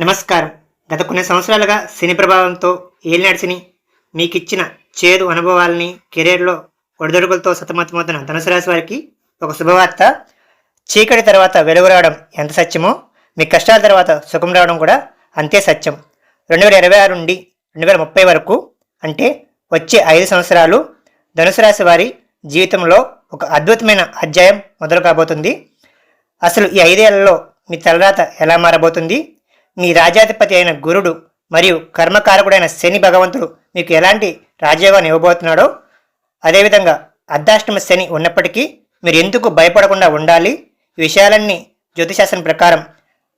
నమస్కారం. గత కొన్ని సంవత్సరాలుగా శని ప్రభావంతో ఏలినాడు శని మీకు ఇచ్చిన చేదు అనుభవాలని కెరీర్లో ఒడిదొడుకులతో సతమతమవుతున్న ధనుసు రాశి వారికి ఒక శుభవార్త. చీకటి తర్వాత వెలుగు రావడం ఎంత సత్యమో మీ కష్టాల తర్వాత సుఖం రావడం కూడా అంతే సత్యం. రెండు వేల ఇరవై ఆరు నుండి రెండు వేల ముప్పై వరకు అంటే వచ్చే ఐదు సంవత్సరాలు ధనుసు రాశి వారి జీవితంలో ఒక అద్భుతమైన అధ్యాయం మొదలు కాబోతుంది. అసలు ఈ ఐదేళ్ళలో మీ తలరాత ఎలా మారబోతుంది? మీ రాజాధిపతి అయిన గురుడు మరియు కర్మకారకుడైన శని భగవంతుడు మీకు ఎలాంటి రాజయోగాన్ని ఇవ్వబోతున్నాడో అదేవిధంగా అర్ధాష్టమ శని ఉన్నప్పటికీ మీరు ఎందుకు భయపడకుండా ఉండాలి? ఈ విషయాలన్నీ జ్యోతిశాస్త్రం ప్రకారం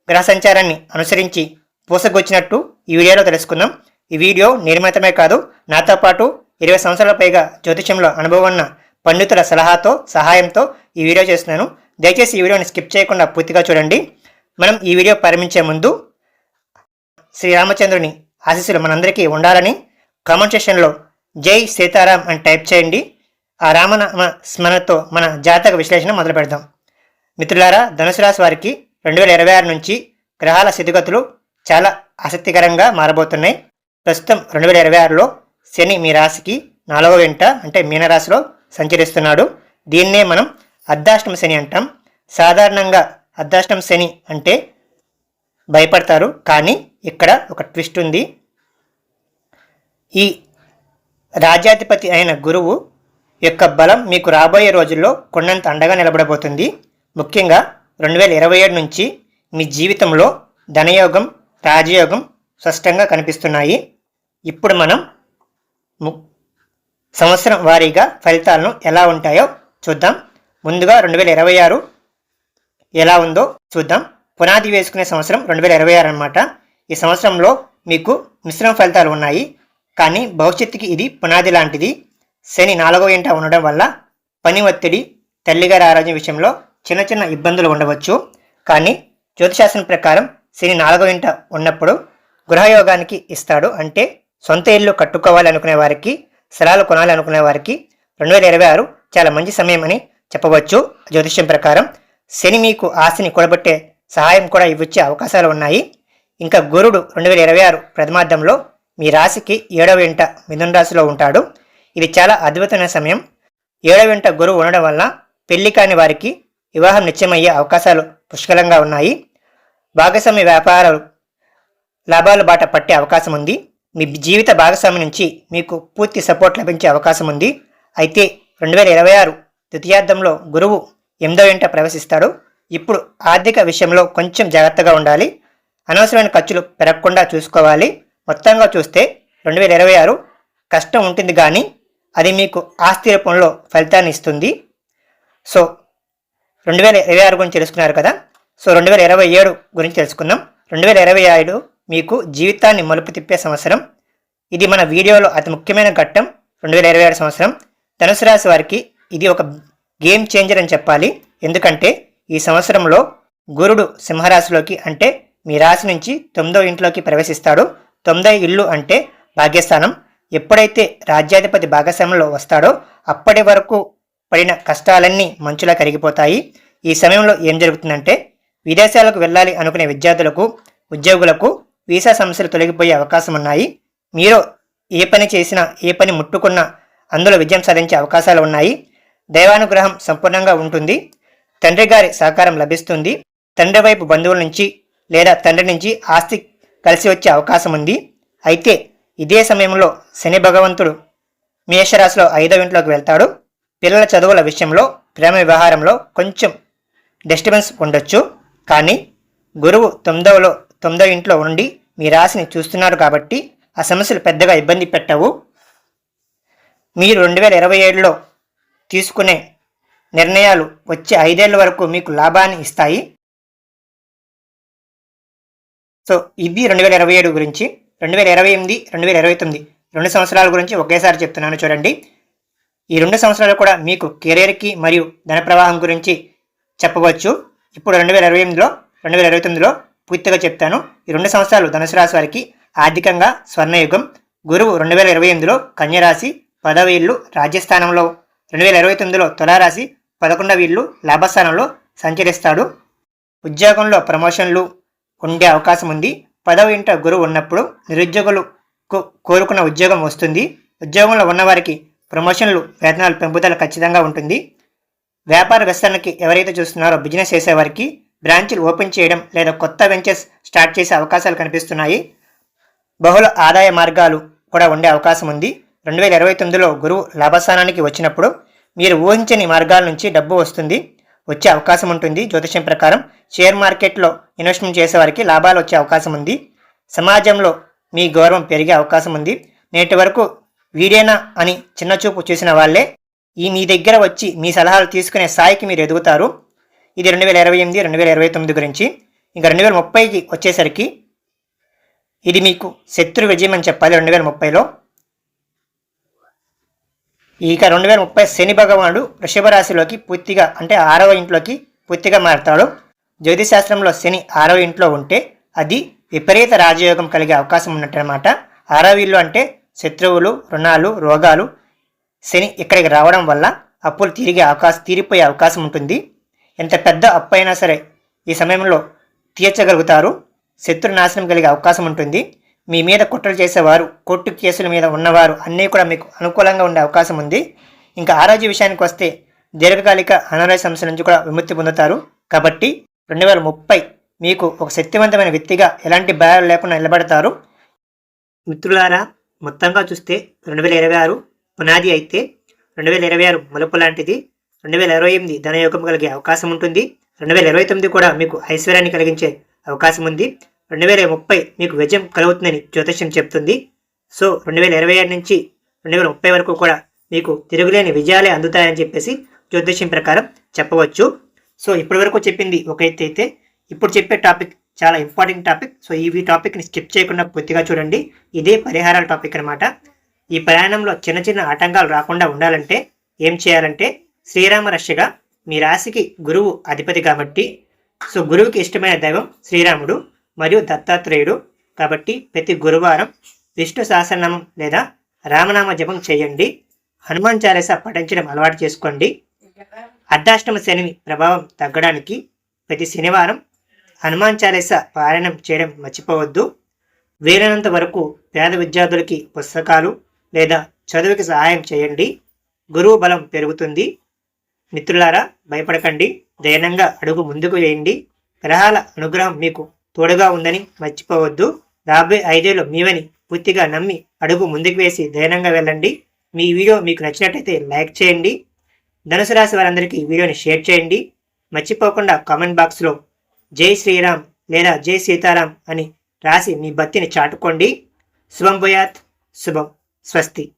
గ్రహ సంచారాన్ని అనుసరించి పూసగొచ్చినట్టు ఈ వీడియోలో తెలుసుకుందాం. ఈ వీడియో నిర్మితమే కాదు నాతో పాటు ఇరవై సంవత్సరాల పైగా జ్యోతిషంలో అనుభవం ఉన్న పండితుల సలహాతో సహాయంతో ఈ వీడియో చేస్తున్నాను. దయచేసి ఈ వీడియోని స్కిప్ చేయకుండా పూర్తిగా చూడండి. మనం ఈ వీడియో ప్రారంభించే ముందు శ్రీరామచంద్రుని ఆశీస్సులు మనందరికీ ఉండాలని కామెంట్ సెక్షన్లో జై సీతారాం అని టైప్ చేయండి. ఆ రామనామ స్మరణతో మన జాతక విశ్లేషణ మొదలు పెడదాం. మిత్రులారా ధనుసు రాశి వారికి రెండు వేల ఇరవై ఆరు నుంచి గ్రహాల స్థితిగతులు చాలా ఆసక్తికరంగా మారబోతున్నాయి. ప్రస్తుతం రెండు వేల ఇరవై ఆరులో శని మీ రాశికి నాలుగవ వెంట అంటే మీనరాశిలో సంచరిస్తున్నాడు. దీన్నే మనం అర్ధాష్టమ శని అంటాం. సాధారణంగా అర్ధాష్టమ శని అంటే భయపడతారు. కానీ ఇక్కడ ఒక ట్విస్ట్ ఉంది. ఈ రాజ్యాధిపతి అయిన గురువు యొక్క బలం మీకు రాబోయే రోజుల్లో కొండంత అండగా నిలబడబోతుంది. ముఖ్యంగా రెండు వేల ఇరవై ఏడు నుంచి మీ జీవితంలో ధనయోగం రాజయోగం స్పష్టంగా కనిపిస్తున్నాయి. ఇప్పుడు మనం ము- సంవత్సరం వారీగా ఫలితాలను ఎలా ఉంటాయో చూద్దాం. ముందుగా రెండు వేల ఇరవై ఆరు ఎలా ఉందో చూద్దాం. పునాది వేసుకునే సంవత్సరం రెండు వేల ఇరవై ఆరు అనమాట ఈ సంవత్సరంలో మీకు మిశ్రమ ఫలితాలు ఉన్నాయి. కానీ భవిష్యత్తుకి ఇది పునాది లాంటిది. శని నాలుగో ఇంట ఉండడం వల్ల పని ఒత్తిడి తల్లిగారి ఆరోగ్యం విషయంలో చిన్న చిన్న ఇబ్బందులు ఉండవచ్చు. కానీ జ్యోతిశాస్త్రం ప్రకారం శని నాలుగో ఇంట ఉన్నప్పుడు గృహయోగానికి ఇస్తాడు. అంటే సొంత ఇల్లు కట్టుకోవాలి అనుకునే వారికి స్థలాలు కొనాలి అనుకునే వారికి రెండు వేల ఇరవై ఆరు చాలా మంచి సమయం అని చెప్పవచ్చు. జ్యోతిష్యం ప్రకారం శని మీకు ఆస్తిని కూడబట్టే సహాయం కూడా ఇవ్వచ్చే అవకాశాలు ఉన్నాయి. ఇంకా గురుడు రెండు వేల ఇరవై ఆరు ప్రథమార్థంలో మీ రాశికి ఏడవ ఇంట మిథున రాశిలో ఉంటాడు. ఇది చాలా అద్భుతమైన సమయం. ఏడవ ఇంట గురువు ఉండడం వల్ల పెళ్ళి కాని వారికి వివాహం నిశ్చయమయ్యే అవకాశాలు పుష్కలంగా ఉన్నాయి. భాగస్వామి వ్యాపారాలు లాభాలు బాట పట్టే అవకాశం ఉంది. మీ జీవిత భాగస్వామి నుంచి మీకు పూర్తి సపోర్ట్ లభించే అవకాశం ఉంది. అయితే రెండు వేల ఇరవై ఆరు ద్వితీయార్థంలో గురువు ఎనిమిదో ఇంట ప్రవేశిస్తాడు. ఇప్పుడు ఆర్థిక విషయంలో కొంచెం జాగ్రత్తగా ఉండాలి. అనవసరమైన ఖర్చులు పెరగకుండా చూసుకోవాలి. మొత్తంగా చూస్తే రెండు వేల ఇరవై ఆరు కష్టం ఉంటుంది కానీ అది మీకు ఆస్తి రూపంలో ఫలితాన్ని ఇస్తుంది. సో రెండు వేల ఇరవై ఆరు గురించి తెలుసుకున్నారు కదా? సో రెండు వేల ఇరవై ఏడు గురించి తెలుసుకుందాం. రెండు వేల ఇరవై ఏడు మీకు జీవితాన్ని మలుపు తిప్పే సంవత్సరం. ఇది మన వీడియోలో అతి ముఖ్యమైన ఘట్టం రెండు వేల ఇరవై ఏడు సంవత్సరం. ధనుసు రాశి వారికి ఇది ఒక గేమ్ చేంజర్ అని చెప్పాలి. ఎందుకంటే ఈ సంవత్సరంలో గురుడు సింహరాశిలోకి అంటే మీ రాశి నుంచి తొమ్మిదో ఇంట్లోకి ప్రవేశిస్తాడు. తొమ్మిదో ఇల్లు అంటే భాగ్యస్థానం. ఎప్పుడైతే రాజ్యాధిపతి భాగస్వామ్యంలో వస్తాడో అప్పటి వరకు పడిన కష్టాలన్నీ మంచులా కరిగిపోతాయి. ఈ సమయంలో ఏం జరుగుతుందంటే విదేశాలకు వెళ్ళాలి అనుకునే విద్యార్థులకు ఉద్యోగులకు వీసా సమస్యలు తొలగిపోయే అవకాశం ఉన్నాయి. మీరు ఏ పని చేసినా ఏ పని ముట్టుకున్నా అందులో విజయం సాధించే అవకాశాలు ఉన్నాయి. దైవానుగ్రహం సంపూర్ణంగా ఉంటుంది. తండ్రి గారి సహకారం లభిస్తుంది. తండ్రి వైపు బంధువుల నుంచి లేదా తండ్రి నుంచి ఆస్తి కలిసి వచ్చే అవకాశం ఉంది. అయితే ఇదే సమయంలో శని భగవంతుడు మేషరాశిలో ఐదవ ఇంట్లోకి వెళ్తాడు. పిల్లల చదువుల విషయంలో ప్రేమ వ్యవహారంలో కొంచెం డిస్టర్బెన్స్ ఉండొచ్చు. కానీ గురువు తొమ్మిదవలో తొమ్మిదవ ఇంట్లో ఉండి మీ రాశిని చూస్తున్నారు కాబట్టి ఆ సమస్యలు పెద్దగా ఇబ్బంది పెట్టవు. మీరు రెండు వేల ఇరవై ఏడులో తీసుకునే నిర్ణయాలు వచ్చే ఐదేళ్ళ వరకు మీకు లాభాన్ని ఇస్తాయి. సో ఇది రెండు వేల ఇరవై ఏడు గురించి రెండు వేల ఇరవై ఎనిమిది రెండు వేల ఇరవై తొమ్మిది రెండు సంవత్సరాల గురించి ఒకేసారి చెప్తున్నాను చూడండి. ఈ రెండు సంవత్సరాలు కూడా మీకు కెరీర్కి మరియు ధన ప్రవాహం గురించి చెప్పవచ్చు. ఇప్పుడు రెండు వేల ఇరవై ఎనిమిదిలో రెండు వేల ఇరవై తొమ్మిదిలో పూర్తిగా చెప్తాను. ఈ రెండు సంవత్సరాలు ధనుసు రాశి వారికి ఆర్థికంగా స్వర్ణయుగం. గురువు రెండు వేల ఇరవై ఎనిమిదిలో కన్యరాశి పదవీళ్ళు ఇల్లు రాజ్యస్థానంలో రెండు వేల ఇరవై తొమ్మిదిలో తులారాశి పదకొండవ ఇల్లు లాభస్థానంలో సంచరిస్తాడు. ఉద్యోగంలో ప్రమోషన్లు ఉండే అవకాశం ఉంది. పదవ ఇంట గురువు ఉన్నప్పుడు నిరుద్యోగులు కోరుకున్న ఉద్యోగం వస్తుంది. ఉద్యోగంలో ఉన్నవారికి ప్రమోషన్లు వేతనాలు పెంపుదల ఖచ్చితంగా ఉంటుంది. వ్యాపార విస్తరణకి ఎవరైతే చూస్తున్నారో బిజినెస్ చేసేవారికి బ్రాంచ్లు ఓపెన్ చేయడం లేదా కొత్త వెంచర్స్ స్టార్ట్ చేసే అవకాశాలు కనిపిస్తున్నాయి. బహుళ ఆదాయ మార్గాలు కూడా ఉండే అవకాశం ఉంది. రెండు వేల ఇరవై తొమ్మిదిలో గురువు లాభస్థానానికి వచ్చినప్పుడు మీరు ఊహించని మార్గాల నుంచి డబ్బు వస్తుంది వచ్చే అవకాశం ఉంటుంది. జ్యోతిష్యం ప్రకారం షేర్ మార్కెట్లో ఇన్వెస్ట్మెంట్ చేసేవారికి లాభాలు వచ్చే అవకాశం ఉంది. సమాజంలో మీ గౌరవం పెరిగే అవకాశం ఉంది. నేటి వరకు వీడేనా అని చిన్నచూపు చూసిన వాళ్ళే ఈ మీ దగ్గర వచ్చి మీ సలహాలు తీసుకునే స్థాయికి మీరు ఎదుగుతారు. ఇది రెండు వేల ఇరవై ఎనిమిది రెండు వేల ఇరవై తొమ్మిది గురించి. ఇంకా రెండు వేల ముప్పైకి వచ్చేసరికి ఇది మీకు శత్రు విజయం అని చెప్పాలి. రెండు వేల ముప్పైలో ఇక రెండు వేల ముప్పై శని భగవానుడు వృషభ రాశిలోకి పూర్తిగా అంటే ఆరవ ఇంట్లోకి పూర్తిగా మారుతాడు. జ్యోతిశాస్త్రంలో శని ఆరవ ఇంట్లో ఉంటే అది విపరీత రాజయోగం కలిగే అవకాశం ఉన్నట్టనమాట ఆరవ ఇల్లు అంటే శత్రువులు రుణాలు రోగాలు శని ఇక్కడికి రావడం వల్ల అప్పులు తిరిగే అవకాశం తీరిపోయే అవకాశం ఉంటుంది. ఎంత పెద్ద అప్పు అయినా సరే ఈ సమయంలో తీర్చగలుగుతారు. శత్రు నాశనం కలిగే అవకాశం ఉంటుంది. మీ మీద కుట్రలు చేసేవారు కోర్టు కేసుల మీద ఉన్నవారు అన్నీ కూడా మీకు అనుకూలంగా ఉండే అవకాశం ఉంది. ఇంకా ఆరోగ్య విషయానికి వస్తే దీర్ఘకాలిక అనారోగ్య సమస్య నుంచి కూడా విముక్తి పొందుతారు. కాబట్టి రెండు వేల ముప్పై మీకు ఒక శక్తివంతమైన వ్యక్తిగా ఎలాంటి భయాలు లేకుండా నిలబడతారు? మిత్రులారా మొత్తంగా చూస్తే రెండు వేల ఇరవై ఆరు పునాది అయితే రెండు వేల ఇరవై ఆరు మలుపు లాంటిది. రెండు వేల ఇరవై ఎనిమిది ధనయోగం కలిగే అవకాశం ఉంటుంది. రెండు వేల ఇరవై తొమ్మిది కూడా మీకు ఐశ్వర్యాన్ని కలిగించే అవకాశం ఉంది. రెండు వేల ముప్పై మీకు విజయం కలుగుతుందని జ్యోతిష్యం చెప్తుంది. సో రెండు వేల ఇరవై ఆరు నుంచి రెండు వేల ముప్పై వరకు కూడా మీకు తిరుగులేని విజయాలే అందుతాయని చెప్పేసి జ్యోతిష్యం ప్రకారం చెప్పవచ్చు. సో ఇప్పటి వరకు చెప్పింది ఒక ఎత్తు అయితే ఇప్పుడు చెప్పే టాపిక్ చాలా ఇంపార్టెంట్ టాపిక్. సో ఈ టాపిక్ని స్కిప్ చేయకుండా పూర్తిగా చూడండి. ఇదే పరిహారాల టాపిక్ అనమాట ఈ ప్రయాణంలో చిన్న చిన్న ఆటంకాలు రాకుండా ఉండాలంటే ఏం చేయాలంటే శ్రీరామ రష్యగా మీ రాశికి గురువు అధిపతి కాబట్టి సో గురువుకి ఇష్టమైన దైవం శ్రీరాముడు. మరియు దత్తాత్రేయుడు కాబట్టి ప్రతి గురువారం విష్ణు సహస్రనామం లేదా రామనామ జపం చేయండి. హనుమాన్ చాలీస పఠించడం అలవాటు చేసుకోండి. అర్ధాష్టమ శని ప్రభావం తగ్గడానికి ప్రతి శనివారం హనుమాన్ చాలీస పారాయణం చేయడం మర్చిపోవద్దు. వీలైనంత వరకు పేద విద్యార్థులకి పుస్తకాలు లేదా చదువుకి సహాయం చేయండి. గురువు బలం పెరుగుతుంది. మిత్రులారా భయపడకండి. ధైర్యంగా అడుగు ముందుకు వేయండి. గ్రహాల అనుగ్రహం మీకు తోడుగా ఉందని మర్చిపోవద్దు. రాబోయే ఐదేళ్ళు మీవని పూర్తిగా నమ్మి అడుగు ముందుకు వేసి ధైర్యంగా వెళ్ళండి. మీ వీడియో మీకు నచ్చినట్టయితే లైక్ చేయండి. ధనుసు రాశి వారందరికీ ఈ వీడియోని షేర్ చేయండి. మర్చిపోకుండా కామెంట్ బాక్స్లో జై శ్రీరామ్ లేదా జై సీతారాం అని రాసి మీ భక్తిని చాటుకోండి. శుభం భూయాత్. శుభం స్వస్తి.